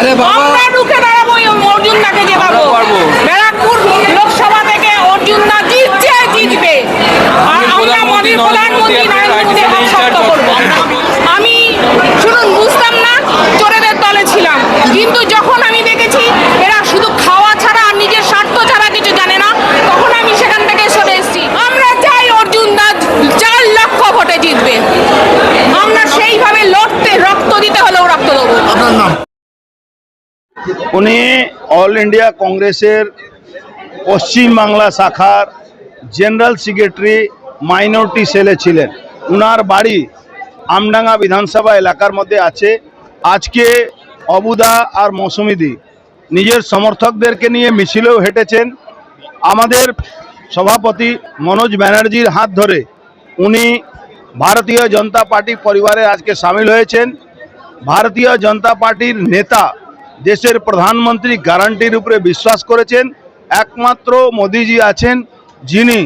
আরে বাবা। আমরা ঢুকে দাঁড়াবো ওই অর্জুন দাকে দিয়ে পারব। ব্যারাকপুর লোকসভা থেকে অর্জুন দা জিতছে জিতবে আর আমরা প্রধানমন্ত্রী মোদী প্রধানমন্ত্রী নরেন্দ্র মোদী নরেন্দ্র মোদী আপনি শক্ত রাজ্যের করব আমি শুনুন বুঝতাম না চোরেদের দলে ছিলাম কিন্তু যখন আমি দেখেছি এরা শুধু খাওয়া ছাড়া আর নিজের স্বার্থ ছাড়া কিছু জানে না তখন আমি সেখান থেকে সরে এসেছি আমরা চাই অর্জুন দা চার লক্ষ ভোটে জিতবে আমরা সেইভাবে লড়তে রক্ত দিতে হলেও রক্ত দেবো আপনার নাম উনি অল ইন্ডিয়া কংগ্রেসের পশ্চিম বাংলা শাখার জেনারেল সেক্রেটারি মাইনরিটি সেলে ছিলেন। উনার বাড়ি আমডাঙ্গা বিধানসভা এলাকার মধ্যে আছে। আজকে অবুদা আর মৌসুমিদি নিজের সমর্থকদেরকে নিয়ে মিছিলেও হেঁটেছেন। আমাদের সভাপতি মনোজ ব্যানার্জির হাত ধরে উনি ভারতীয় জনতা পার্টি পরিবারে আজকে সামিল হয়েছেন। ভারতীয় জনতা পার্টির নেতা দেশের প্রধানমন্ত্রী গ্যারান্টির উপরে বিশ্বাস করেছেন। একমাত্র মোদিজি আছেন, যিনি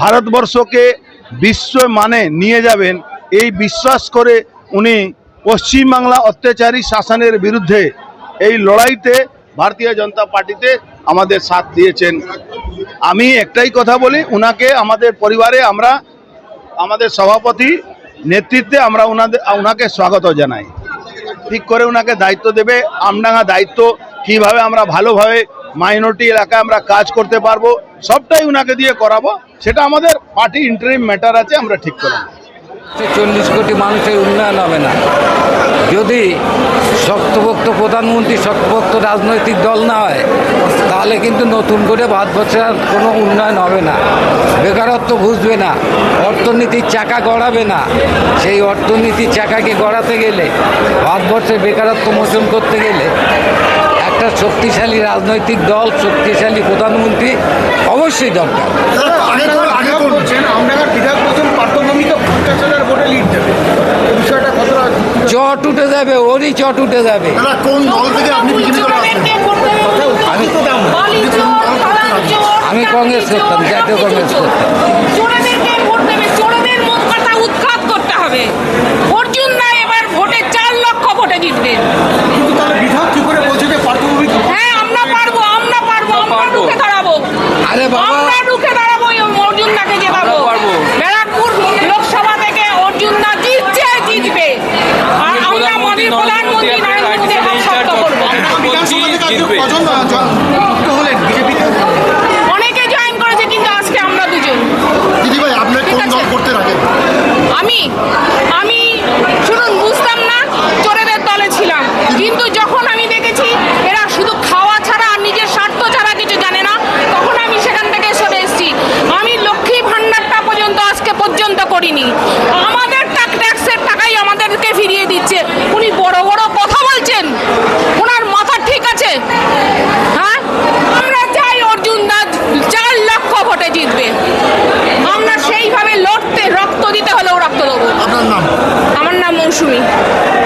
ভারতবর্ষকে বিশ্ব মানে নিয়ে যাবেন। এই বিশ্বাস করে উনি পশ্চিমবাংলা অত্যাচারী শাসনের বিরুদ্ধে এই লড়াইতে ভারতীয় জনতা পার্টিতে আমাদের সাথ দিয়েছেন। আমি একটাই কথা বলি, উনাকে আমাদের পরিবারে আমরা, আমাদের সভাপতি নেতৃত্বে আমরা ওনাদের ওনাকে স্বাগত জানাই। ঠিক করে ওনাকে দায়িত্ব দেবে। আমডাঙা দায়িত্ব, কীভাবে আমরা ভালোভাবে মাইনরিটি এলাকায় আমরা কাজ করতে পারব, সবটাই ওনাকে দিয়ে করাবো। সেটা আমাদের পার্টি ইন্টারিম ম্যাটার আছে, আমরা ঠিক করব চল্লিশ কোটি মানুষের উন্নয়ন হবে না। যদি শক্তভক্ত প্রধানমন্ত্রী শক্তভক্ত রাজনৈতিক দল না হয় তাহলে কিন্তু নতুন করে ভারতবর্ষের কোনো উন্নয়ন হবে না। বেকারত্ব বুঝবে না অর্থনীতির চাকা গড়াবে না। সেই অর্থনীতির চাকাকে গড়াতে গেলে ভারতবর্ষের বেকারত্ব মোচন করতে গেলে একটা শক্তিশালী রাজনৈতিক দল শক্তিশালী প্রধানমন্ত্রী অবশ্যই দরকার। চট উঠে যাবে ওরই চট উঠে যাবে। কোন দল থেকে আপনি আমি কংগ্রেস করতাম জাতীয় কংগ্রেস করতাম। উৎখাত করতে হবে। অর্জুন দা এবার ভোটে চার লক্ষ ভোটে জিতবেন হ্যাঁ আমরা পারব আমরা পারব আমরা রুখে দাঁড়াবো। আরে বাবা। আমরা রুখে দাঁড়াবো এই অর্জুন দাকে ব্যারাকপুর লোকসভা থেকে অর্জুন দা জিতছে জিতবে। আর আমরা মোদী প্রধানমন্ত্রী নরেন্দ্র মোদী শক্ত আমি শুনুন, বুঝতাম না, চোরেদের দলে ছিলাম। কিন্তু যখন আমি দেখেছি এরা শুধু খাওয়া ছাড়া আর নিজের স্বার্থ ছাড়া কিছু জানে না, তখন আমি সেখান থেকে সরে এসেছি। আমি লক্ষ্মী ভান্ডারটা পর্যন্ত আজকে পর্যন্ত করিনি। আমাদের ট্যাক্সের টাকাই আমাদেরকে ফিরিয়ে দিচ্ছে। উনি বড় বড় 我出名。